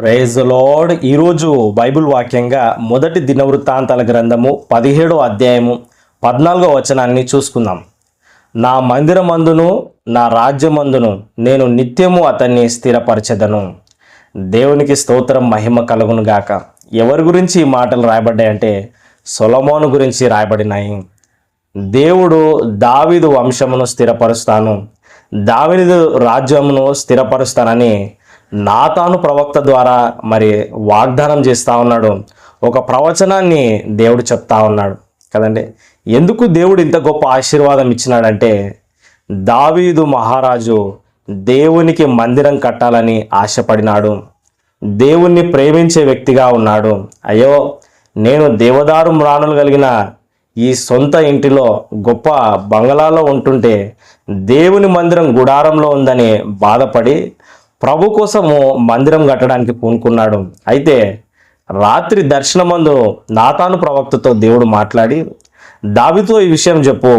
Praise Lord ఈరోజు Bible వాక్యంగా మొదటి దినవృత్తాంతాల గ్రంథము పదిహేడో అధ్యాయము పద్నాలుగో వచనాన్ని చూసుకుందాం. నా మందిరమందును నా రాజ్యమందును నేను నిత్యము అతన్ని స్థిరపరచెదను. దేవునికి స్తోత్రం మహిమ కలుగును గాక. ఎవరి గురించి ఈ మాటలు రాయబడ్డాయంటే సొలమోను గురించి రాయబడినాయి. దేవుడు దావిదు వంశమును స్థిరపరుస్తాను. దావిదు రాజ్యమును స్థిరపరుస్తానని నాతాను ప్రవక్త ద్వారా మరి వాగ్దానం చేస్తూ ఉన్నాడు. ఒక ప్రవచనాన్ని దేవుడు చెప్తా ఉన్నాడు. కదండి? ఎందుకు దేవుడు ఇంత గొప్ప ఆశీర్వాదం ఇచ్చినాడంటే దావీదు మహారాజు దేవునికి మందిరం కట్టాలని ఆశపడినాడు. దేవుణ్ణి ప్రేమించే వ్యక్తిగా ఉన్నాడు. అయ్యో నేను దేవదారు మ్రాణులు కలిగిన ఈ సొంత ఇంటిలో గొప్ప బంగళాలో ఉంటుంటే దేవుని మందిరం గుడారంలో ఉందని బాధపడి ప్రభు కోసము మందిరం కట్టడానికి పూనుకున్నాడు. అయితే రాత్రి దర్శనమందు నాతాను ప్రవక్తతో దేవుడు మాట్లాడి దావితో ఈ విషయం చెప్పు.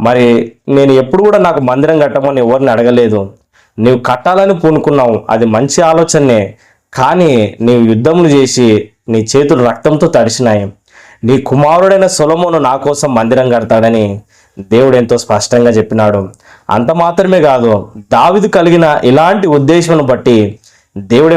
మరి నేను ఎప్పుడు కూడా నాకు మందిరం కట్టమని ఎవరిని అడగలేదు. నీవు కట్టాలని పూనుకున్నావు. అది మంచి ఆలోచనే. కానీ నీవు యుద్ధములు చేసి నీ చేతులు రక్తంతో తడిచినాయి నీ కుమారుడైన సొలమును నా కోసం మందిరం కడతాడని దేవుడు ఎంతో స్పష్టంగా చెప్పినాడు. అంత మాత్రమే కాదు దావిదు కలిగిన ఇలాంటి ఉద్దేశమును బట్టి దేవుడు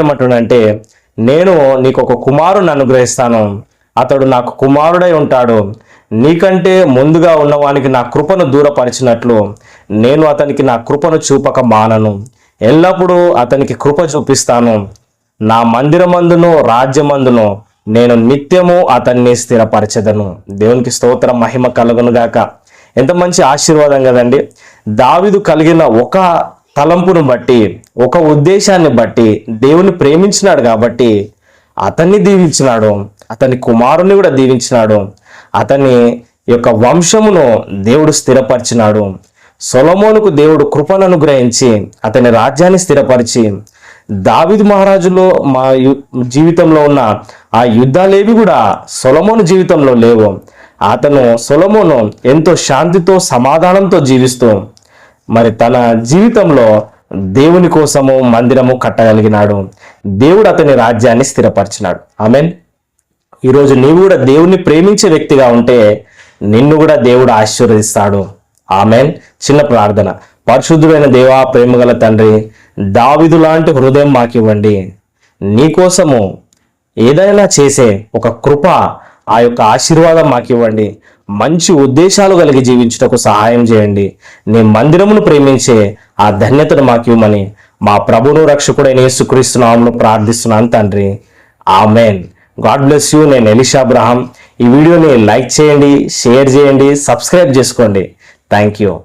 నేను నీకు ఒక కుమారుని అనుగ్రహిస్తాను. అతడు నాకు కుమారుడై ఉంటాడు. నీకంటే ముందుగా ఉన్నవానికి నా కృపను దూరపరిచినట్లు నేను అతనికి నా కృపను చూపక మానను. ఎల్లప్పుడూ అతనికి కృప చూపిస్తాను. నా మందిరమందును రాజ్యమందును నేను నిత్యము అతన్ని స్థిరపరచదను. దేవునికి స్తోత్రం మహిమ కలుగును గాక ఎంత మంచి ఆశీర్వాదం కదండి. దావిదు కలిగిన ఒక తలంపును బట్టి ఒక ఉద్దేశాన్ని బట్టి దేవుని ప్రేమించినాడు కాబట్టి అతన్ని దీవించినాడు అతని కుమారుని కూడా దీవించినాడు అతని యొక్క వంశమును దేవుడు స్థిరపరిచినాడు. సొలమోనుకు దేవుడు కృపను అనుగ్రహించి అతని రాజ్యాన్ని స్థిరపరిచి దావిద్ మహారాజులో మా యు- జీవితంలో ఉన్న ఆ యుద్ధాలేవి కూడా సొలమోను జీవితంలో లేవు. అతను సొలమోను ఎంతో శాంతితో సమాధానంతో జీవిస్తూ మరి తన జీవితంలో దేవుని కోసము మందిరము కట్టగలిగినాడు. దేవుడు అతని రాజ్యాన్ని స్థిరపరిచినాడు. ఆమెన్. ఈరోజు నీవు కూడా దేవుణ్ణి ప్రేమించే వ్యక్తిగా ఉంటే నిన్ను కూడా దేవుడు ఆశీర్వదిస్తాడు. ఆమెన్. చిన్న ప్రార్థన. పరిశుద్ధుడైన దేవా ప్రేమగల తండ్రి దావిదు లాంటి హృదయం మాకివ్వండి. నీకోసము ఏదైనా చేసే ఒక కృప ఆ యొక్క ఆశీర్వాదం మాకివ్వండి. మంచి ఉద్దేశాలు కలిగి జీవించుటకు సహాయం చేయండి. నీ మందిరమును ప్రేమించే ఆ ధన్యతను మాకు ఇవ్వమని మా ప్రభును రక్షకుడైన యేసుక్రీస్తునామను ప్రార్థిస్తున్నాను తండ్రి. ఆమెన్. God bless you. నేను ఎలిషా అబ్రహాం. ఈ వీడియోని లైక్ చేయండి షేర్ చేయండి సబ్స్క్రైబ్ చేసుకోండి. Thank you.